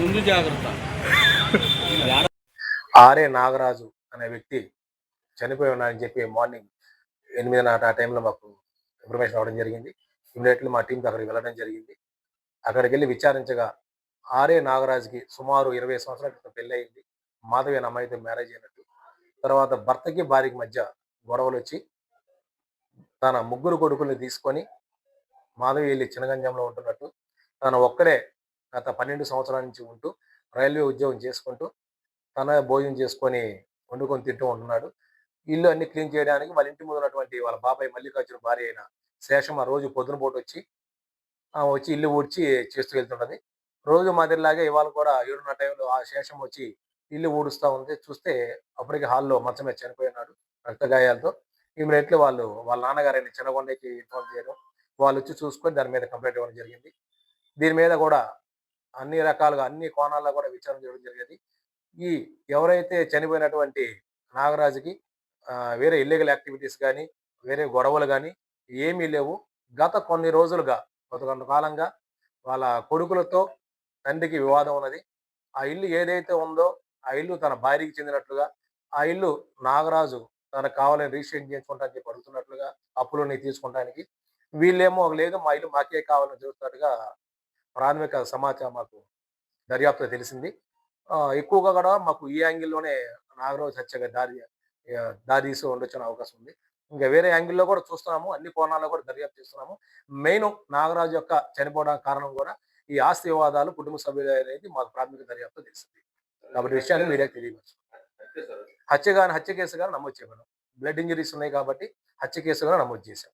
ముందు జాగ్రత్త. ఆర్ఏ నాగరాజు అనే వ్యక్తి చనిపోయి ఉన్నారని చెప్పి మార్నింగ్ ఎనిమిది నాట ఆ టైంలో మాకు ఇన్ఫర్మేషన్ రావడం జరిగింది. ఇమీడియట్లీ మా టీంకి అక్కడికి వెళ్ళడం జరిగింది. అక్కడికి వెళ్ళి విచారించగా ఆర్ఏ నాగరాజుకి సుమారు ఇరవై సంవత్సరాల క్రితం పెళ్ళయింది మాధవి అని అమ్మాయితో మ్యారేజ్ అయినట్టు. తర్వాత భర్తకి భార్యకి మధ్య గొడవలు వచ్చి తన ముగ్గురు కొడుకుల్ని తీసుకొని మాధవి వెళ్ళి చినగంజంలో ఉంటున్నట్టు తను ఒక్కరే గత పన్నెండు సంవత్సరాల నుంచి ఉంటూ రైల్వే ఉద్యోగం చేసుకుంటూ తన భోజనం చేసుకొని వండుకొని తింటూ ఉంటున్నాడు. ఇల్లు అన్ని క్లీన్ చేయడానికి వాళ్ళ ఇంటి ముందు ఉన్నటువంటి వాళ్ళ బాబాయ్ మల్లికార్జున భార్య అయిన శేషం ఆ రోజు పొద్దున పూట వచ్చి వచ్చి ఇల్లు ఊడ్చి చేస్తూ వెళ్తుంటుంది. రోజు మాదిరిలాగే ఇవాళ కూడా ఏడున్న టైంలో ఆ శేషం వచ్చి ఇల్లు ఊడుస్తూ ఉంది. చూస్తే అప్పటికి హాల్లో మంచం మీద చనిపోయినాడు రక్తగాయాలతో. ఇమీడియట్లీ వాళ్ళు వాళ్ళ నాన్నగారైన చిన్నగొండకి ఇన్ఫార్మ్ చేయడం వాళ్ళు వచ్చి చూసుకొని దాని మీద కంప్లైంట్ ఇవ్వడం జరిగింది. దీని మీద కూడా అన్ని రకాలుగా అన్ని కోణాల్లో కూడా విచారణ చేయడం జరిగేది. ఈ ఎవరైతే చనిపోయినటువంటి నాగరాజుకి వేరే ఇల్లీగల్ యాక్టివిటీస్ కానీ వేరే గొడవలు కానీ ఏమీ లేవు. గత కొన్ని రోజులుగా గత కొంతకాలంగా వాళ్ళ కొడుకులతో తండ్రికి వివాదం ఉన్నది. ఆ ఇల్లు ఏదైతే ఉందో ఆ ఇల్లు తన భార్యకి చెందినట్లుగా ఆ ఇల్లు నాగరాజు తనకు కావాలని రిజిస్ట్రేషన్ చేయించుకుంటానికి పడుతున్నట్లుగా చెప్పి అడుగుతున్నట్లుగా అప్పులని తీసుకుంటానికి వీళ్ళేమో లేదు మా ఇల్లు మాకే కావాలని చూస్తున్నట్టుగా ప్రాథమిక సమాచారం మాకు దర్యాప్తులో తెలిసింది. ఎక్కువగా కూడా మాకు ఈ యాంగిల్లోనే నాగరాజు హత్యగా దారి దారితీసి ఉండొచ్చిన అవకాశం ఉంది. ఇంకా వేరే యాంగిల్లో కూడా చూస్తున్నాము. అన్ని కోణాల్లో కూడా దర్యాప్తు చేస్తున్నాము. మెయిన్ నాగరాజు యొక్క చనిపోవడానికి కారణం కూడా ఈ ఆస్తి వివాదాలు కుటుంబ సభ్యులు అనేది మాకు ప్రాథమిక దర్యాప్తు తెలిసింది. కాబట్టి విషయాన్ని మీడియాకి తెలియవచ్చు హత్య కానీ హత్య కేసు కానీ నమోదు చేయమన్నాం బ్లడ్ ఇంజరీస్ ఉన్నాయి కాబట్టి హత్య కేసు కూడా నమోదు చేశాం.